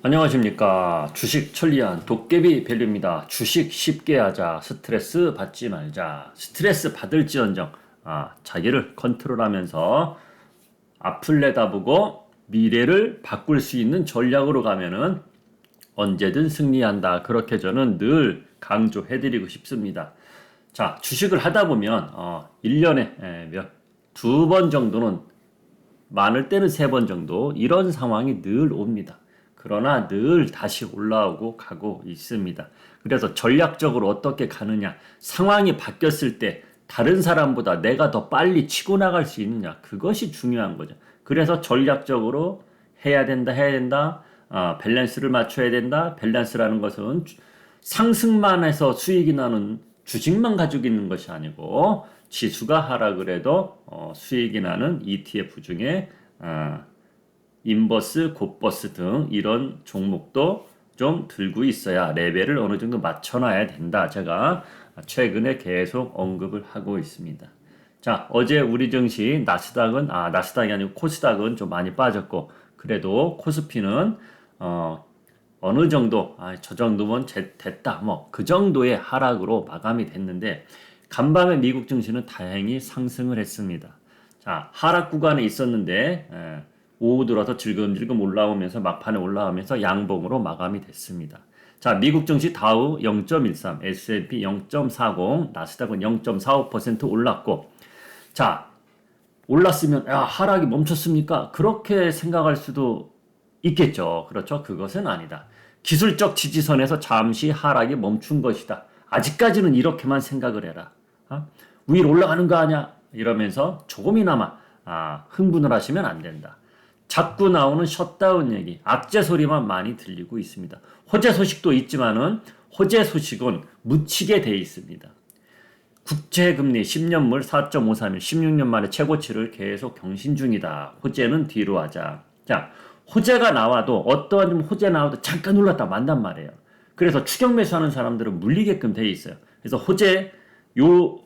안녕하십니까. 주식 천리안 도깨비 밸류입니다. 주식 쉽게 하자. 스트레스 받지 말자. 스트레스 받을지언정, 아, 자기를 컨트롤하면서 앞을 내다보고 미래를 바꿀 수 있는 전략으로 가면은 언제든 승리한다. 그렇게 저는 늘 강조해드리고 싶습니다. 자, 주식을 하다 보면, 어, 1년에 몇, 두 번 정도는, 많을 때는 세 번 정도, 이런 상황이 늘 옵니다. 그러나 늘 다시 올라오고 가고 있습니다. 그래서 전략적으로 어떻게 가느냐, 상황이 바뀌었을 때 다른 사람보다 내가 더 빨리 치고 나갈 수 있느냐, 그것이 중요한 거죠. 그래서 전략적으로 해야 된다, 해야 된다, 아, 밸런스를 맞춰야 된다. 밸런스라는 것은 상승만 해서 수익이 나는 주식만 가지고 있는 것이 아니고 지수가 하락을 해도 어, 수익이 나는 ETF 중에 아, 인버스, 곧버스 등 이런 종목도 좀 들고 있어야 레벨을 어느 정도 맞춰놔야 된다. 제가 최근에 계속 언급을 하고 있습니다. 자, 어제 우리 증시 나스닥은 아 나스닥이 아니고 코스닥은 좀 많이 빠졌고 그래도 코스피는 어 어느 정도 아, 저 정도면 제, 됐다 뭐 그 정도의 하락으로 마감이 됐는데 간밤에 미국 증시는 다행히 상승을 했습니다. 자 하락 구간에 있었는데 에, 오후 들어서 질금질금 올라오면서 막판에 올라오면서 양봉으로 마감이 됐습니다. 자, 미국 증시 다우 0.13, S&P 0.40, 나스닥은 0.45% 올랐고, 자, 올랐으면 야 하락이 멈췄습니까? 그렇게 생각할 수도 있겠죠. 그렇죠? 그것은 아니다. 기술적 지지선에서 잠시 하락이 멈춘 것이다. 아직까지는 이렇게만 생각을 해라. 어? 위로 올라가는 거 아니야? 이러면서 조금이나마 아, 흥분을 하시면 안 된다. 자꾸 나오는 셧다운 얘기, 악재 소리만 많이 들리고 있습니다. 호재 소식도 있지만은 호재 소식은 묻히게 돼 있습니다. 국채금리 10년물 4.53일 16년 만에 최고치를 계속 경신 중이다. 호재는 뒤로 하자. 자, 호재가 나와도 어떠한 좀 호재 나와도 잠깐 올랐다 만단 말이에요. 그래서 추격 매수하는 사람들은 물리게끔 돼 있어요. 그래서 호재 요,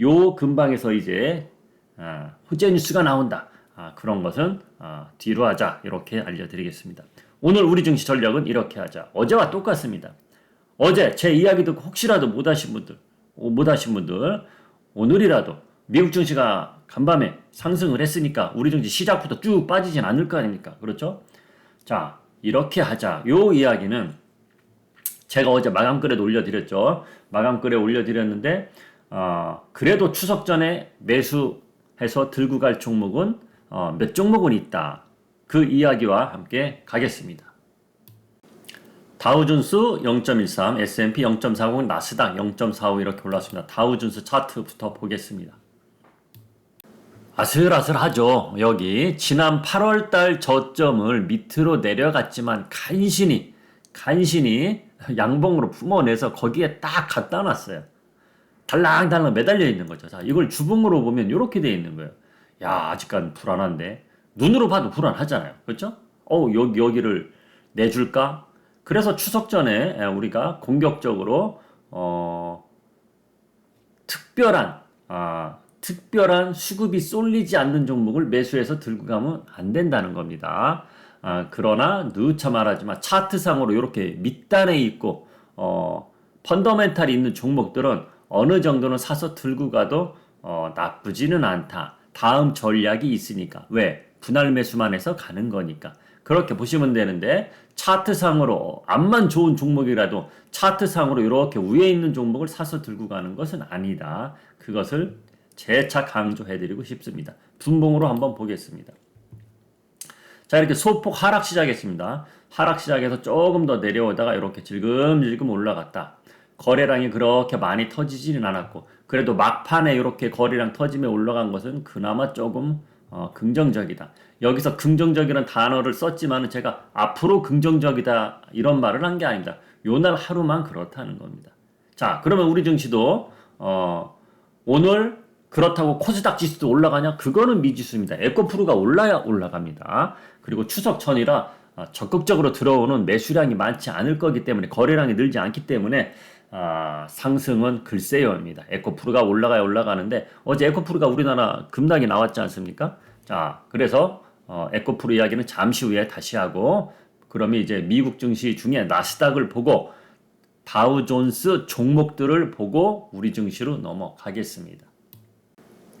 요 근방에서 이제 아, 호재 뉴스가 나온다. 아, 그런 것은 아, 뒤로 하자 이렇게 알려드리겠습니다. 오늘 우리 증시 전략은 이렇게 하자. 어제와 똑같습니다. 어제 제 이야기 듣고 혹시라도 못 하신 분들, 못 하신 분들 오늘이라도 미국 증시가 간밤에 상승을 했으니까 우리 증시 시작부터 쭉 빠지진 않을 거 아닙니까? 그렇죠? 자 이렇게 하자. 요 이야기는 제가 어제 마감글에 올려드렸죠. 마감글에 올려드렸는데 어, 그래도 추석 전에 매수해서 들고 갈 종목은 어, 몇 종목은 있다. 그 이야기와 함께 가겠습니다. 다우준수 0.13, S&P 0.40, 나스닥 0.45 이렇게 올랐습니다. 다우준수 차트부터 보겠습니다. 아슬아슬하죠. 여기 지난 8월 달 저점을 밑으로 내려갔지만 간신히 간신히 양봉으로 품어내서 거기에 딱 갖다 놨어요. 달랑달랑 매달려 있는 거죠. 자, 이걸 주봉으로 보면 이렇게 돼 있는 거예요. 야, 아직까지 불안한데. 눈으로 봐도 불안하잖아요. 그렇죠? 어, 여기, 여기를 내줄까? 그래서 추석 전에 우리가 공격적으로, 어, 특별한, 아, 특별한 수급이 쏠리지 않는 종목을 매수해서 들고 가면 안 된다는 겁니다. 아, 그러나 누차 말하지만 차트상으로 이렇게 밑단에 있고, 어, 펀더멘탈이 있는 종목들은 어느 정도는 사서 들고 가도 어, 나쁘지는 않다. 다음 전략이 있으니까. 왜? 분할 매수만 해서 가는 거니까. 그렇게 보시면 되는데 차트상으로 암만 좋은 종목이라도 차트상으로 이렇게 위에 있는 종목을 사서 들고 가는 것은 아니다. 그것을 재차 강조해드리고 싶습니다. 분봉으로 한번 보겠습니다. 자 이렇게 소폭 하락 시작했습니다. 하락 시작해서 조금 더 내려오다가 이렇게 질금질금 올라갔다. 거래량이 그렇게 많이 터지지는 않았고 그래도 막판에 이렇게 거래량 터짐에 올라간 것은 그나마 조금 어, 긍정적이다. 여기서 긍정적이라는 단어를 썼지만 제가 앞으로 긍정적이다 이런 말을 한 게 아닙니다. 요 날 하루만 그렇다는 겁니다. 자 그러면 우리 증시도 어, 오늘 그렇다고 코스닥 지수도 올라가냐? 그거는 미지수입니다. 에코프루가 올라야 올라갑니다. 그리고 추석 전이라 어, 적극적으로 들어오는 매수량이 많지 않을 거기 때문에 거래량이 늘지 않기 때문에 아, 상승은 글쎄요입니다. 에코프루가 올라가야 올라가는데 어제 에코프루가 우리나라 급락이 나왔지 않습니까? 자, 그래서 어, 에코프루 이야기는 잠시 후에 다시 하고 그러면 이제 미국 증시 중에 나스닥을 보고 다우존스 종목들을 보고 우리 증시로 넘어가겠습니다.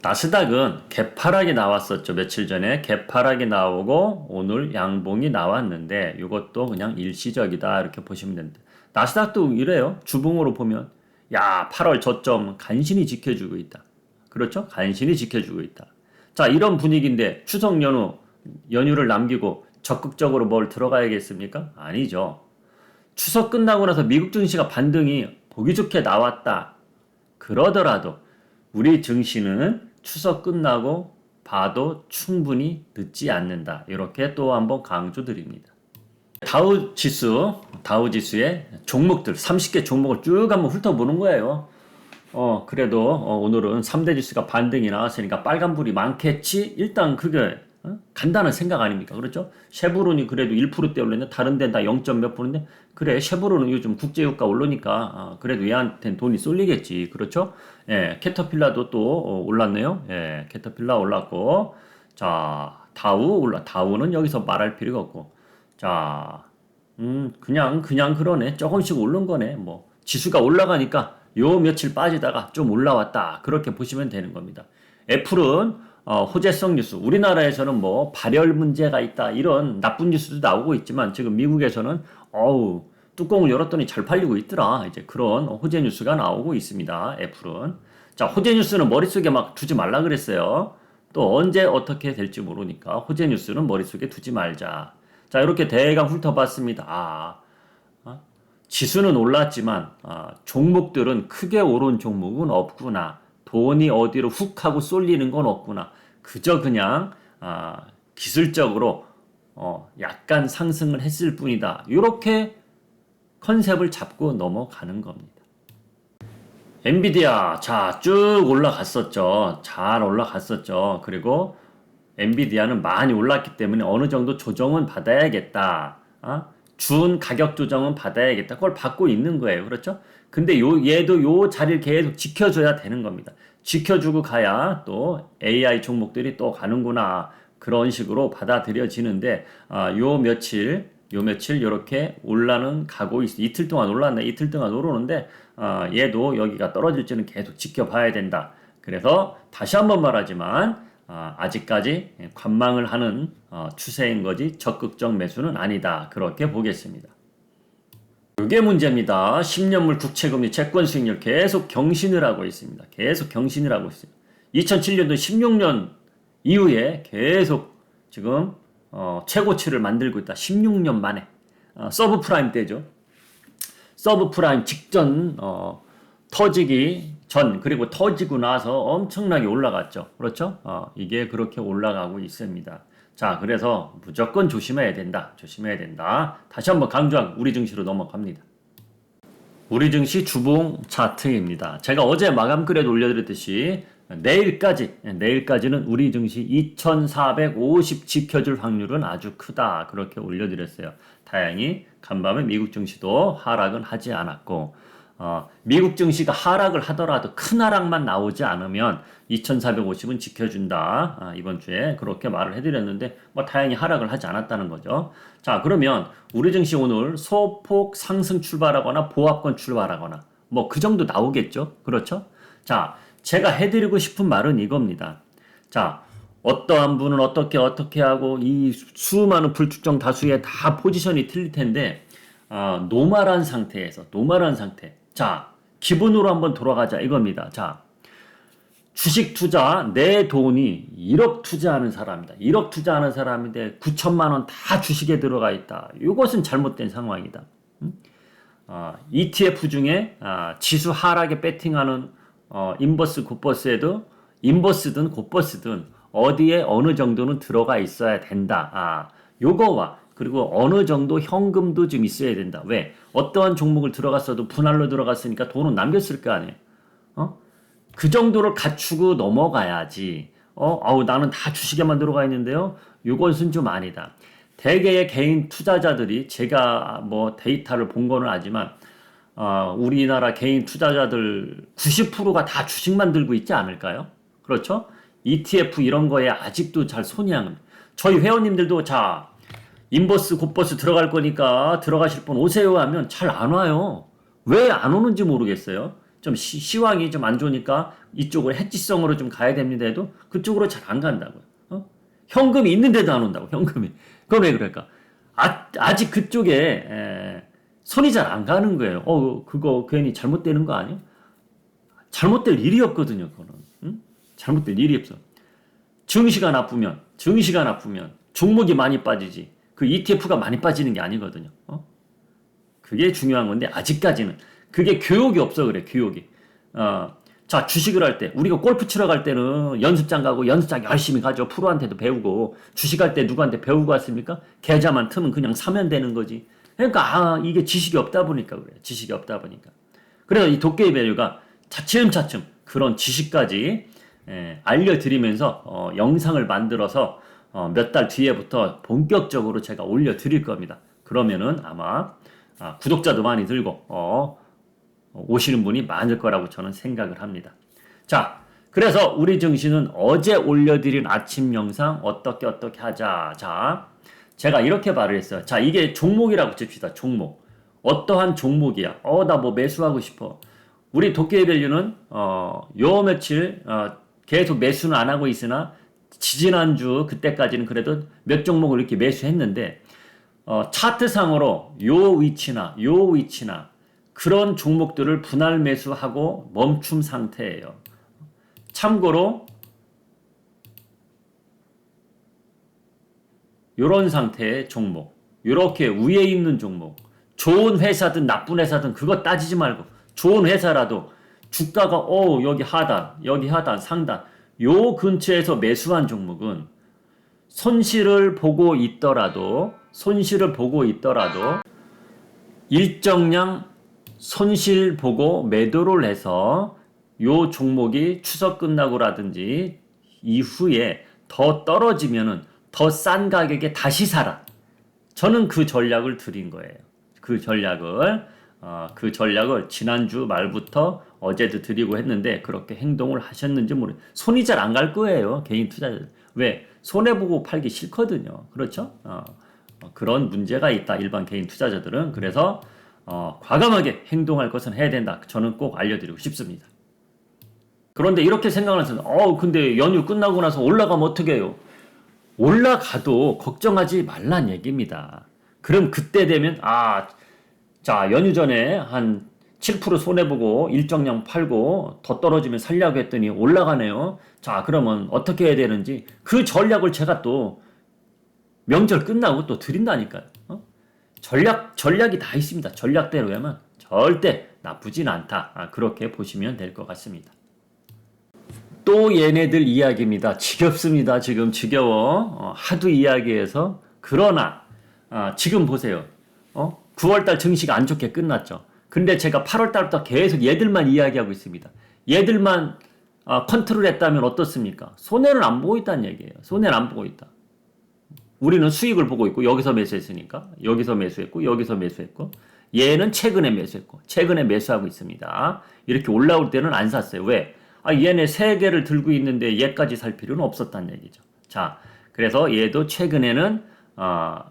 나스닥은 개파락이 나왔었죠. 며칠 전에 개파락이 나오고 오늘 양봉이 나왔는데 이것도 그냥 일시적이다 이렇게 보시면 됩니다. 나스닥도 이래요. 주봉으로 보면 야 8월 저점 간신히 지켜주고 있다. 그렇죠? 간신히 지켜주고 있다. 자 이런 분위기인데 추석 연휴 연휴를 남기고 적극적으로 뭘 들어가야겠습니까? 아니죠. 추석 끝나고 나서 미국 증시가 반등이 보기 좋게 나왔다. 그러더라도 우리 증시는 추석 끝나고 봐도 충분히 늦지 않는다. 이렇게 또 한번 강조드립니다. 다우 지수, 다우 지수의 종목들, 30개 종목을 쭉 한번 훑어보는 거예요. 어, 그래도 어, 오늘은 3대 지수가 반등이 나왔으니까 빨간불이 많겠지? 일단 그게 어? 간단한 생각 아닙니까? 그렇죠? 쉐브론이 그래도 1%대 올랐는데 다른 데는 다 0. 몇 프로인데 그래 쉐브론은 요즘 국제유가 오르니까 아, 그래도 얘한테는 돈이 쏠리겠지. 그렇죠? 예, 캐터필라도 또 어, 올랐네요. 예, 캐터필라 올랐고 자 다우 올라 다우는 여기서 말할 필요가 없고 자 음, 그냥 그냥 그러네. 조금씩 오른 거네. 뭐 지수가 올라가니까 요 며칠 빠지다가 좀 올라왔다. 그렇게 보시면 되는 겁니다. 애플은 어, 호재성 뉴스. 우리나라에서는 뭐 발열 문제가 있다. 이런 나쁜 뉴스도 나오고 있지만 지금 미국에서는 어우 뚜껑을 열었더니 잘 팔리고 있더라. 이제 그런 호재 뉴스가 나오고 있습니다. 애플은. 자, 호재 뉴스는 머릿속에 막 두지 말라 그랬어요. 또 언제 어떻게 될지 모르니까 호재 뉴스는 머릿속에 두지 말자. 자, 이렇게 대강 훑어봤습니다. 아, 아, 지수는 올랐지만 아, 종목들은 크게 오른 종목은 없구나. 돈이 어디로 훅 하고 쏠리는 건 없구나. 그저 그냥 아, 기술적으로 어, 약간 상승을 했을 뿐이다. 이렇게 컨셉을 잡고 넘어가는 겁니다. 엔비디아 자 쭉 올라갔었죠. 잘 올라갔었죠. 그리고 엔비디아는 많이 올랐기 때문에 어느 정도 조정은 받아야겠다. 어? 준 가격 조정은 받아야겠다. 그걸 받고 있는 거예요. 그렇죠? 근데 요 얘도 요 자리를 계속 지켜줘야 되는 겁니다. 지켜주고 가야 또 AI 종목들이 또 가는구나. 그런 식으로 받아들여지는데 아, 요 며칠 요 며칠 이렇게 올라는 가고 있어. 이틀 동안 올랐네. 이틀 동안 오르는데 아, 얘도 여기가 떨어질지는 계속 지켜봐야 된다. 그래서 다시 한번 말하지만 아, 직까지 관망을 하는 어, 추세인 거지 적극적 매수는 아니다. 그렇게 보겠습니다. 이게 문제입니다. 10년물 국채금리 채권 수익률 계속 경신을 하고 있습니다. 계속 경신을 하고 있어요. 2007년도 16년 이후에 계속 지금 어, 최고치를 만들고 있다. 16년 만에 어, 서브 프라임 때죠. 서브 프라임 직전 어, 터지기 전 그리고 터지고 나서 엄청나게 올라갔죠. 그렇죠? 어, 이게 그렇게 올라가고 있습니다. 자, 그래서 무조건 조심해야 된다. 조심해야 된다. 다시 한번 강조한 우리 증시로 넘어갑니다. 우리 증시 주봉 차트입니다. 제가 어제 마감 글에 올려드렸듯이 내일까지, 내일까지는 우리 증시 2450 지켜줄 확률은 아주 크다. 그렇게 올려드렸어요. 다행히 간밤에 미국 증시도 하락은 하지 않았고, 어, 미국 증시가 하락을 하더라도 큰 하락만 나오지 않으면 2450은 지켜준다. 아, 이번 주에 그렇게 말을 해드렸는데 뭐 다행히 하락을 하지 않았다는 거죠. 자 그러면 우리 증시 오늘 소폭 상승 출발하거나 보합권 출발하거나 뭐 그 정도 나오겠죠. 그렇죠? 자 제가 해드리고 싶은 말은 이겁니다. 자 어떠한 분은 어떻게 어떻게 하고 이 수많은 불특정 다수의 다 포지션이 틀릴 텐데 아, 노말한 상태에서 노말한 상태 자, 기본으로 한번 돌아가자 이겁니다. 자, 주식 투자 내 돈이 1억 투자하는 사람이다. 1억 투자하는 사람인데 9천만 원 다 주식에 들어가 있다. 이것은 잘못된 상황이다. 음? 어, ETF 중에 아, 지수 하락에 배팅하는 어, 인버스 굿버스에도 인버스든 굿버스든 어디에 어느 정도는 들어가 있어야 된다. 아, 요거와 그리고 어느 정도 현금도 좀 있어야 된다. 왜? 어떠한 종목을 들어갔어도 분할로 들어갔으니까 돈은 남겼을 거 아니에요. 어? 그 정도를 갖추고 넘어가야지. 어, 아우 나는 다 주식에만 들어가 있는데요. 이것은 좀 아니다. 대개의 개인 투자자들이 제가 뭐 데이터를 본 거는 아지만 어, 우리나라 개인 투자자들 90%가 다 주식만 들고 있지 않을까요? 그렇죠? ETF 이런 거에 아직도 잘 손이 안. 저희 회원님들도 자 인버스 곧버스 들어갈 거니까 들어가실 분 오세요 하면 잘 안 와요. 왜 안 오는지 모르겠어요. 좀 시, 시황이 좀 안 좋으니까 이쪽으로 해지성으로 좀 가야 됩니다 해도 그쪽으로 잘 안 간다고요. 어? 현금이 있는데도 안 온다고 현금이. 그건 왜 그럴까? 아, 아직 그쪽에 에, 손이 잘 안 가는 거예요. 어 그거 괜히 잘못되는 거 아니야? 잘못될 일이 없거든요. 그거는 응? 잘못될 일이 없어. 증시가 나쁘면 증시가 나쁘면 종목이 많이 빠지지. 그 ETF가 많이 빠지는 게 아니거든요. 어? 그게 중요한 건데 아직까지는 그게 교육이 없어 그래 교육이. 어, 자 주식을 할 때 우리가 골프 치러 갈 때는 연습장 가고 연습장 열심히 가죠. 프로한테도 배우고 주식할 때 누구한테 배우고 왔습니까? 계좌만 트면 그냥 사면 되는 거지. 그러니까 아 이게 지식이 없다 보니까 그래. 지식이 없다 보니까. 그래서 이 도깨비 밸류가 차츰차츰 그런 지식까지 예, 알려드리면서 어, 영상을 만들어서 어, 몇 달 뒤에부터 본격적으로 제가 올려드릴 겁니다. 그러면은 아마 아, 구독자도 많이 들고 어, 오시는 분이 많을 거라고 저는 생각을 합니다. 자, 그래서 우리 증시는 어제 올려드린 아침 영상 어떻게 어떻게 하자. 자, 제가 이렇게 말을 했어요. 자, 이게 종목이라고 칩시다. 종목. 어떠한 종목이야. 어, 나 뭐 매수하고 싶어. 우리 도깨비 밸류는 어, 요 며칠 어, 계속 매수는 안 하고 있으나 지지난주 그때까지는 그래도 몇 종목을 이렇게 매수했는데 어, 차트상으로 요 위치나 요 위치나 그런 종목들을 분할 매수하고 멈춤 상태예요. 참고로 요런 상태의 종목, 요렇게 위에 있는 종목, 좋은 회사든 나쁜 회사든 그거 따지지 말고 좋은 회사라도 주가가 어 여기 하단, 여기 하단, 상단 요 근처에서 매수한 종목은 손실을 보고 있더라도 손실을 보고 있더라도 일정량 손실 보고 매도를 해서 요 종목이 추석 끝나고라든지 이후에 더 떨어지면은 더 싼 가격에 다시 사라. 저는 그 전략을 드린 거예요. 그 전략을 어, 그 전략을 지난주 말부터 어제도 드리고 했는데 그렇게 행동을 하셨는지 모르. 손이 잘 안 갈 거예요. 개인 투자자들. 왜? 손해 보고 팔기 싫거든요. 그렇죠? 어, 어, 그런 문제가 있다. 일반 개인 투자자들은 그래서 어, 과감하게 행동할 것은 해야 된다. 저는 꼭 알려드리고 싶습니다. 그런데 이렇게 생각하면서 어 근데 연휴 끝나고 나서 올라가면 어떻게 해요? 올라가도 걱정하지 말란 얘기입니다. 그럼 그때 되면 아, 자 연휴 전에 한 7% 손해보고 일정량 팔고 더 떨어지면 살려고 했더니 올라가네요. 자 그러면 어떻게 해야 되는지 그 전략을 제가 또 명절 끝나고 또 드린다니까요. 어? 전략 전략이 다 있습니다. 전략대로 하면 절대 나쁘진 않다. 아, 그렇게 보시면 될 것 같습니다. 또 얘네들 이야기입니다. 지겹습니다. 지금 지겨워. 어, 하도 이야기해서. 그러나 아, 지금 보세요. 어? 9월달 증시가 안 좋게 끝났죠. 근데 제가 8월 달부터 계속 얘들만 이야기하고 있습니다. 얘들만 아, 컨트롤 했다면 어떻습니까? 손해는 안 보고 있다는 얘기예요. 손해는 안 보고 있다. 우리는 수익을 보고 있고 여기서 매수했으니까 여기서 매수했고 여기서 매수했고 얘는 최근에 매수했고 최근에 매수하고 있습니다. 이렇게 올라올 때는 안 샀어요. 왜? 아, 얘네 세 개를 들고 있는데 얘까지 살 필요는 없었다는 얘기죠. 자, 그래서 얘도 최근에는 어,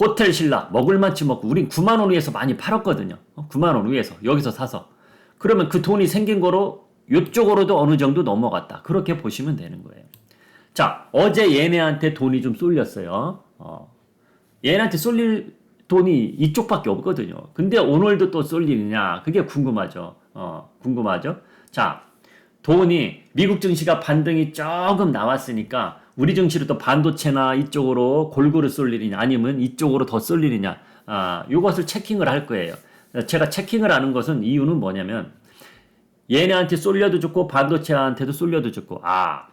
호텔 신라 먹을 만치 먹고 우린 9만 원 위에서 많이 팔았거든요. 어, 9만 원 위에서 여기서 사서 그러면 그 돈이 생긴 거로 이쪽으로도 어느 정도 넘어갔다. 그렇게 보시면 되는 거예요. 자, 어제 얘네한테 돈이 좀 쏠렸어요. 어, 얘네한테 쏠릴 돈이 이쪽밖에 없거든요. 근데 오늘도 또 쏠리느냐? 그게 궁금하죠. 어, 궁금하죠? 자, 돈이 미국 증시가 반등이 조금 나왔으니까 우리 증시로 또 반도체나 이쪽으로 골고루 쏠리느냐 아니면 이쪽으로 더 쏠리느냐 아, 이것을 체킹을 할 거예요. 제가 체킹을 하는 것은 이유는 뭐냐면 얘네한테 쏠려도 좋고 반도체한테도 쏠려도 좋고 아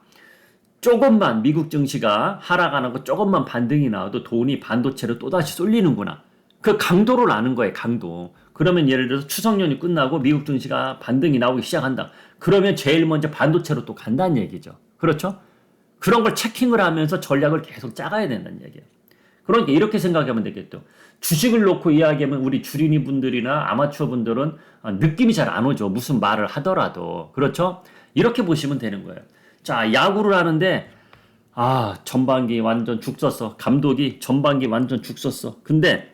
조금만 미국 증시가 하락 안 하고 조금만 반등이 나와도 돈이 반도체로 또다시 쏠리는구나. 그 강도를 아는 거예요, 강도. 그러면 예를 들어서 추석 연휴 끝나고 미국 증시가 반등이 나오기 시작한다. 그러면 제일 먼저 반도체로 또 간다는 얘기죠. 그렇죠? 그런 걸 체킹을 하면서 전략을 계속 짜가야 된다는 얘기예요. 그러니까 이렇게 생각하면 되겠죠. 주식을 놓고 이야기하면 우리 주린이 분들이나 아마추어 분들은 느낌이 잘 안 오죠. 무슨 말을 하더라도. 그렇죠? 이렇게 보시면 되는 거예요. 자, 야구를 하는데 아, 전반기 완전 죽 썼어. 감독이 전반기 완전 죽 썼어. 근데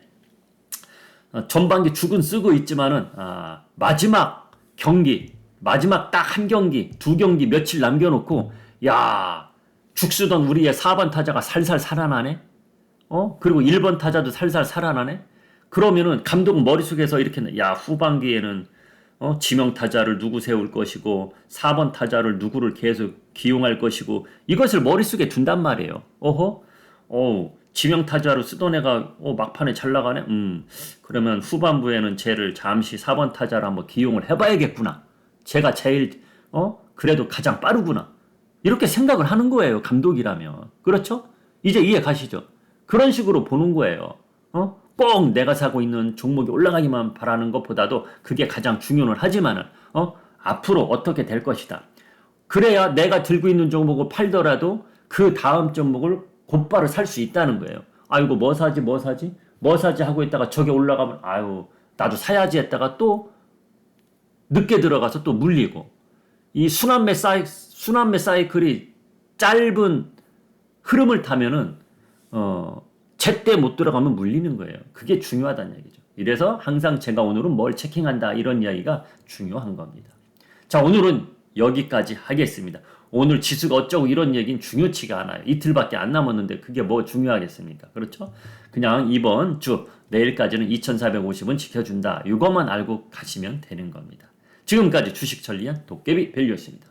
어, 전반기 죽은 쓰고 있지만은 아, 마지막 경기, 마지막 딱 한 경기, 두 경기 며칠 남겨놓고 야, 죽 쓰던 우리의 4번 타자가 살살 살아나네. 어? 그리고 1번 타자도 살살 살아나네. 그러면은 감독은 머릿속에서 이렇게 야, 후반기에는 어, 지명 타자를 누구 세울 것이고 4번 타자를 누구를 계속 기용할 것이고 이것을 머릿속에 둔단 말이에요. 어허? 어, 지명 타자로 쓰던 애가 어, 막판에 잘 나가네. 음. 그러면 후반부에는 쟤를 잠시 4번 타자로 한번 기용을 해 봐야겠구나. 제가 제일 어? 그래도 가장 빠르구나. 이렇게 생각을 하는 거예요. 감독이라면. 그렇죠? 이제 이해 가시죠? 그런 식으로 보는 거예요. 어? 꼭 내가 사고 있는 종목이 올라가기만 바라는 것보다도 그게 가장 중요는 하지만은 어? 앞으로 어떻게 될 것이다. 그래야 내가 들고 있는 종목을 팔더라도 그 다음 종목을 곧바로 살 수 있다는 거예요. 아이고 뭐 사지 뭐 사지 뭐 사지 하고 있다가 저게 올라가면 아유 나도 사야지 했다가 또 늦게 들어가서 또 물리고 이 순환매 사이 순환매 사이클이 짧은 흐름을 타면은 어 제때 못 들어가면 물리는 거예요. 그게 중요하다는 얘기죠. 이래서 항상 제가 오늘은 뭘 체킹한다 이런 이야기가 중요한 겁니다. 자 오늘은 여기까지 하겠습니다. 오늘 지수가 어쩌고 이런 얘기는 중요치가 않아요. 이틀밖에 안 남았는데 그게 뭐 중요하겠습니까? 그렇죠? 그냥 이번 주 내일까지는 2450은 지켜준다. 이것만 알고 가시면 되는 겁니다. 지금까지 주식 천리안 도깨비 밸류였습니다.